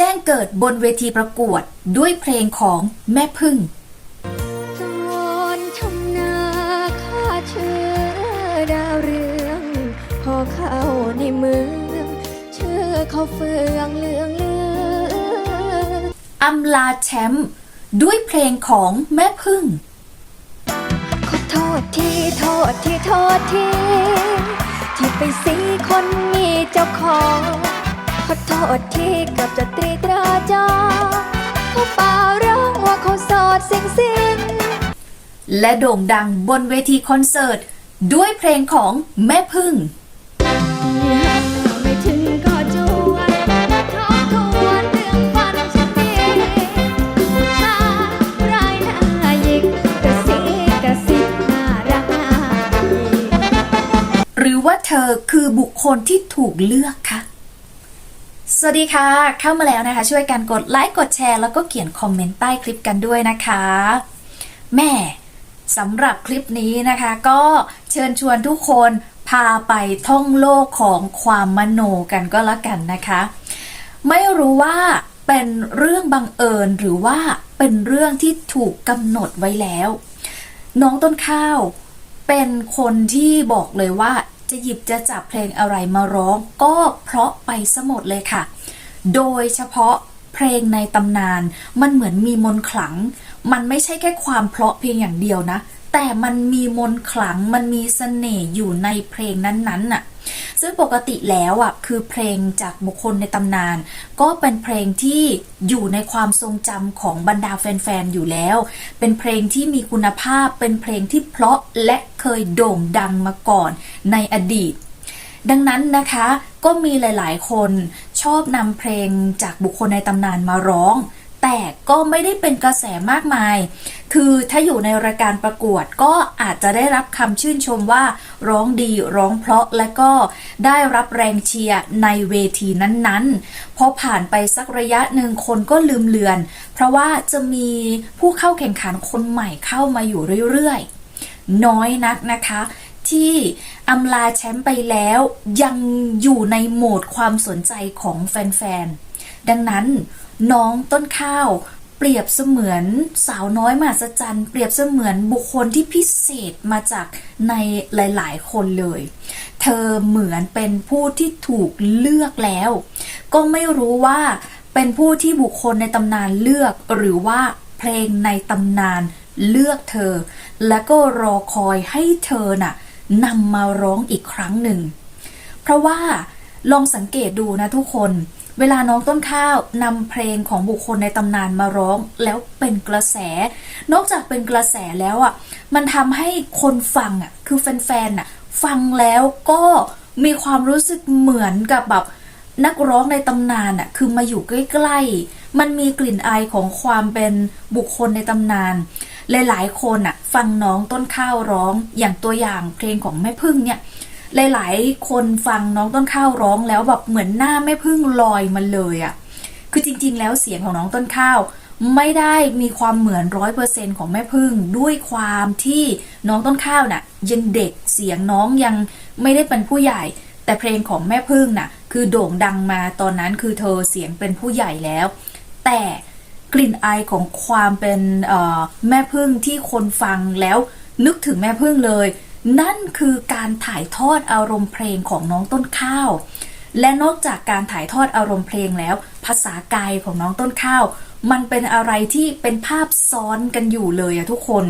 แจ้งเกิดบนเวทีประกวดด้วยเพลงของแม่พึ่งตอนทำนาข้าเชื่อดาวเรืองพอเข้าในเมืองเชื่อเขาเฟืองเหลืองเลืองอำลาแชมป์ด้วยเพลงของแม่พึ่ง ขอโทษทีโทษทีโทษทีที่ไปสีคนมีเจ้าของ ขอโทษทีเกับจะตรีตราจองเขาเปล่าร้องว่าเขาโสดเสียงสิงและโด่งดังบนเวทีคอนเสิร์ต ด้วยเพลงของแม่พึ่งไม่ถึงก็จวนมาทบทวนเรื่องฝันฉันเองผู้ชายรายหน้าหยิกกระซิบกระซิบน่ารักน่าดีหรือว่าเธอคือบุคคลที่ถูกเลือกคะ สวัสดีค่ะ เข้ามาแล้วนะคะ ช่วยกันกดไลค์กดแชร์ แล้วก็เขียนคอมเมนต์ใต้คลิปกันด้วยนะคะแม่สำหรับคลิปนี้นะคะ ก็เชิญชวนทุกคนพาไปท่องโลกของความมโนกันก็แล้วกันนะคะ ไม่รู้ว่าเป็นเรื่องบังเอิญหรือว่าเป็นเรื่องที่ถูกกำหนดไว้แล้ว น้องต้นข้าวเป็นคนที่บอกเลยว่า จะหยิบจะจับเพลงอะไรมาร้องก็เพราะไปสมดเลยค่ะ โดยเฉพาะเพลงในตำนานมันเหมือนมีมนขลัง มันไม่ใช่แค่ความเพราะเพียงอย่างเดียวนะ แต่มันมีมนขลังมันมีเสน่ห์อยู่ในเพลงนั้นๆน่ะ ซึ่งปกติแล้วอะคือเพลงจากบุคคลในตำนาน ก็เป็นเพลงที่อยู่ในความทรงจำของบรรดาแฟนๆอยู่แล้ว เป็นเพลงที่มีคุณภาพเป็นเพลงที่เพราะและเคยโด่งดังมาก่อนในอดีต ดังนั้นนะคะก็มีหลายๆ คนชอบนำเพลงจากบุคคลในตำนานมาร้อง แต่ก็ไม่ได้เป็นกระแสมากมาย คือถ้าอยู่ในรายการประกวดก็อาจจะได้รับคำชื่นชมว่าร้องดีร้องเพราะและก็ได้รับแรงเชียร์ในเวทีนั้นๆ พอผ่านไปสักระยะหนึ่งคนก็ลืมเลือน เพราะว่าจะมีผู้เข้าแข่งขันคนใหม่เข้ามาอยู่เรื่อยๆ น้อยนักนะคะที่อำลาแชมป์ไปแล้วยังอยู่ในโหมดความสนใจของแฟนๆ ดังนั้นน้องต้นข้าวเปรียบเสมือนสาวน้อยมหัศจรรย์ เปรียบเสมือนบุคคลที่พิเศษมาจากในหลาย ๆ คนเลย เธอเหมือนเป็นผู้ที่ถูกเลือกแล้ว ก็ไม่รู้ว่าเป็นผู้ที่บุคคลในตำนานเลือก หรือว่าเพลงในตำนานเลือกเธอ และก็รอคอยให้เธอน่ะนำมาร้องอีกครั้งหนึ่ง เพราะว่าลองสังเกตดูนะทุกคน เวลาน้องต้นข้าวนำเพลงของบุคคลในตำนานมาร้องแล้วเป็นกระแส นอกจากเป็นกระแสแล้วอะมันทำให้คนฟังอะคือแฟนๆอะฟังแล้วก็มีความรู้สึกเหมือนกับแบบนักร้องในตำนานอะคือมาอยู่ใกล้ๆ มันมีกลิ่นอายของความเป็นบุคคลในตำนานหลายๆคนอะฟังน้องต้นข้าวร้องอย่างตัวอย่างเพลงของแม่พึ่งเนี่ย หลายๆ คนฟังน้องต้นข้าวร้องแล้วแบบเหมือนหน้าแม่พึ่งลอยมาเลยอะ่ะ คือจริง ๆ แล้วเสียงของน้องต้นข้าวไม่ได้มีความเหมือนร้อยเปอร์เซ็นของแม่พึ่งด้วยความที่น้องต้นข้าวน่ะยังเด็กเสียงน้องยังไม่ได้เป็นผู้ใหญ่ แต่เพลงของแม่พึ่งน่ะ คือโด่งดังมาตอนนั้นคือเธอเสียงเป็นผู้ใหญ่แล้ว แต่กลิ่นอายของความเป็นแม่พึ่งที่คนฟังแล้วนึกถึงแม่พึ่งเลย นั่นคือการถ่ายทอดอารมณ์เพลงของน้องต้นข้าว และนอกจากการถ่ายทอดอารมณ์เพลงแล้ว ภาษากายของน้องต้นข้าว มันเป็นอะไรที่เป็นภาพซ้อนกันอยู่เลยอะทุกคน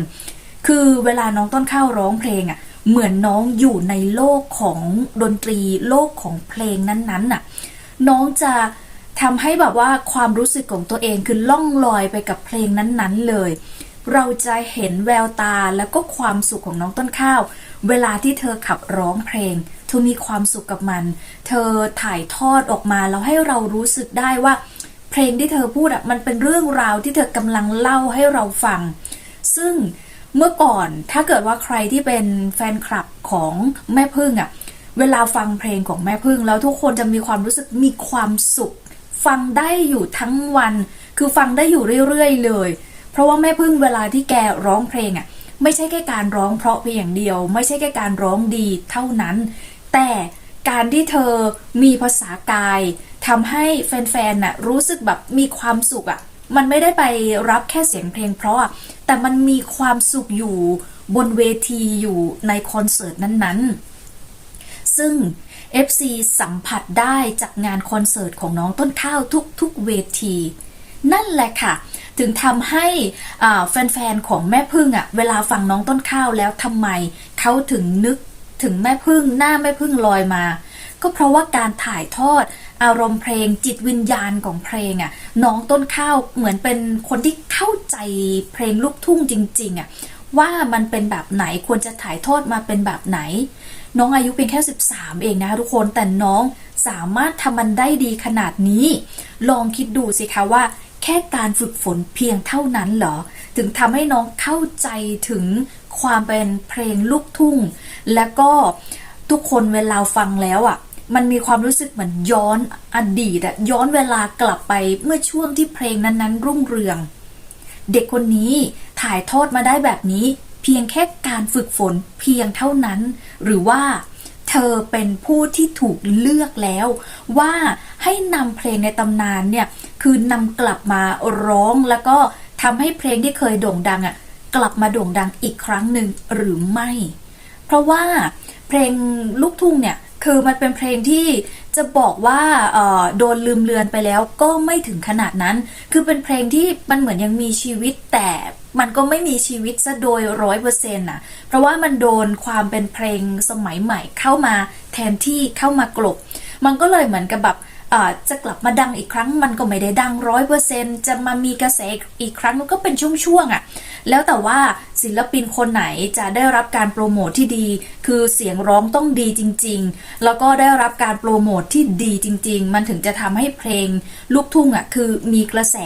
คือเวลาน้องต้นข้าวร้องเพลงอะเหมือนน้องอยู่ในโลกของดนตรีโลกของเพลงนั้นๆน่ะ น้องจะทำให้แบบว่าความรู้สึกของตัวเองคือล่องลอยไปกับเพลงนั้นๆเลย เราจะเห็นแววตาแล้วก็ความสุขของน้องต้นข้าว เวลาที่เธอขับร้องเพลง เธอมีความสุขกับมัน เธอถ่ายทอดออกมาแล้วให้เรารู้สึกได้ว่า เพลงที่เธอพูดอะมันเป็นเรื่องราวที่เธอกำลังเล่าให้เราฟัง ซึ่งเมื่อก่อนถ้าเกิดว่าใครที่เป็นแฟนคลับของแม่พึ่งอะเวลาฟังเพลงของแม่พึ่ง แล้วทุกคนจะมีความรู้สึกมีความสุข ฟังได้อยู่ทั้งวัน คือฟังได้อยู่เรื่อยๆเลย เพราะว่าแม่พึ่งเวลาที่แกร้องเพลงอะ ไม่ใช่แค่การร้องเพราะเพียงอย่างเดียว ไม่ใช่แค่การร้องดีเท่านั้น แต่การที่เธอมีภาษากายทำให้แฟนๆน่ะรู้สึกแบบมีความสุขอะ่ะมันไม่ได้ไปรับแค่เสียงเพลงเพราะอะแต่มันมีความสุขอยู่บนเวทีอยู่ในคอนเสิร์ตนั้นๆ ซึ่ง FC สัมผัสได้จากงานคอนเสิร์ตของน้องต้นข้าวทุกๆเวที นั่นแหละค่ะ ถึงทำให้แฟนๆของแม่พึ่งอะ่ะเวลาฟังน้องต้นข้าวแล้วทำไมเขาถึงนึกถึงแม่พึ่งหน้าแม่พึ่งลอยมา ก็เพราะว่าการถ่ายทอดอารมณ์เพลงจิตวิญญาณของเพลงอะ่ะน้องต้นข้าวเหมือนเป็นคนที่เข้าใจเพลงลูกทุ่งจริงๆอะ่ะว่ามันเป็นแบบไหนควรจะถ่ายทอดมาเป็นแบบไหน น้องอายุเพียงแค่ 13 เองนะทุกคนแต่น้องสามารถทำมันได้ดีขนาดนี้ ลองคิดดูสิคะว่า ค่การฝึกฝนเพียงเท่านั้นเหรอ ถึงทำให้น้องเข้าใจถึงความเป็นเพลงลูกทุ่ง แล้วก็ทุกคนเวลาฟังแล้วอะมันมีความรู้สึกเหมือนย้อนอดีตอะย้อนเวลากลับไปเมื่อช่วงที่เพลงนั้นๆ รุ่งเรือง เด็กคนนี้ถ่ายทอดมาได้แบบนี้ เพียงแค่การฝึกฝนเพียงเท่านั้น หรือว่าเธอเป็นผู้ที่ถูกเลือกแล้ว ว่าให้นำเพลงในตำนานเนี่ย คือนำกลับมาร้องแล้วก็ทำให้เพลงที่เคยโด่งดังอะกลับมาโด่งดังอีกครั้งหนึ่งหรือไม่ เพราะว่าเพลงลูกทุ่งเนี่ยคือมันเป็นเพลงที่จะบอกว่าโดนลืมเลือนไปแล้วก็ไม่ถึงขนาดนั้น คือเป็นเพลงที่มันเหมือนยังมีชีวิตแต่มันก็ไม่มีชีวิตซะโดยร้อยเปอร์เซ็นต์ะเพราะว่ามันโดนความเป็นเพลงสมัยใหม่เข้ามาแทนที่เข้ามากลบ มันก็เลยเหมือนกับแบบ จะกลับมาดังอีกครั้งมันก็ไม่ได้ดังร้อยเปอร์เซ็นจะมามีกระแสอีกครั้งมันก็เป็นช่วงๆอะ่ะ แล้วแต่ว่าศิลปินคนไหนจะได้รับการโปรโมทที่ดี คือเสียงร้องต้องดีจริง ๆ แล้วก็ได้รับการโปรโมทที่ดีจริง ๆ มันถึงจะทำให้เพลงลูกทุ่งอะ่ะคือมีกระแส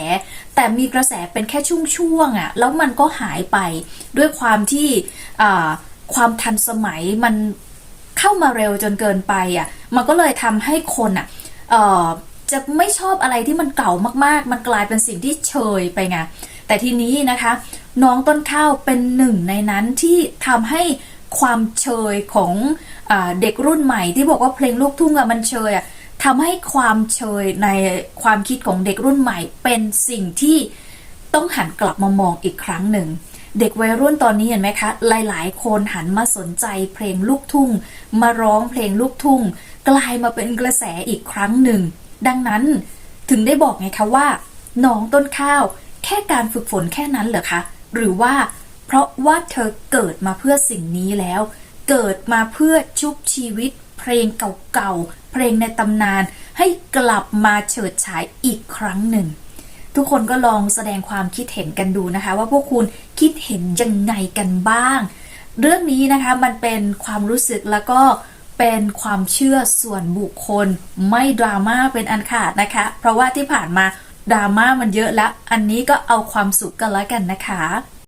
แต่มีกระแสเป็นแค่ช่วงๆอะแล้วมันก็หายไปด้วยความที่ความทันสมัยมันเข้ามาเร็วจนเกินไปอะมันก็เลยทำให้คนอะเอ่อ จะไม่ชอบอะไรที่มันเก่ามากๆ มันกลายเป็นสิ่งที่เชยไปไง แต่ทีนี้นะคะ น้องต้นข้าวเป็นหนึ่งในนั้นที่ทำให้ความเชยของอเด็กรุ่นใหม่ ที่บอกว่าเพลงลูกทุ่งอะมันเชยอะทำให้ความเชยในความคิดของเด็กรุ่นใหม่ เป็นสิ่งที่ต้องหันกลับมามองอีกครั้งหนึ่ง เด็กวัยรุ่นตอนนี้เห็นไหมคะ หลาย ๆ คนหันมาสนใจเพลงลูกทุ่ง มาร้องเพลงลูกทุ่ง กลายมาเป็นกระแสอีกครั้งหนึ่ง ดังนั้นถึงได้บอกไงคะว่าน้องต้นข้าว แค่การฝึกฝนแค่นั้นเหรอคะหรือว่า เพราะว่าเธอเกิดมาเพื่อสิ่งนี้แล้ว เกิดมาเพื่อชุบชีวิต เพลงเก่าๆเพลงในตำนาน ให้กลับมาเฉิดฉายอีกครั้งหนึ่ง ทุกคนก็ลองแสดงความคิดเห็นกันดูนะคะ ว่าพวกคุณคิดเห็นยังไงกันบ้าง เรื่องนี้นะคะมันเป็นความรู้สึกแล้วก็ เป็นความเชื่อส่วนบุคคลไม่ดราม่าเป็นอันขาดนะคะ เพราะว่าที่ผ่านมาดราม่ามันเยอะแล้ว อันนี้ก็เอาความสุขกันแล้วกันนะคะ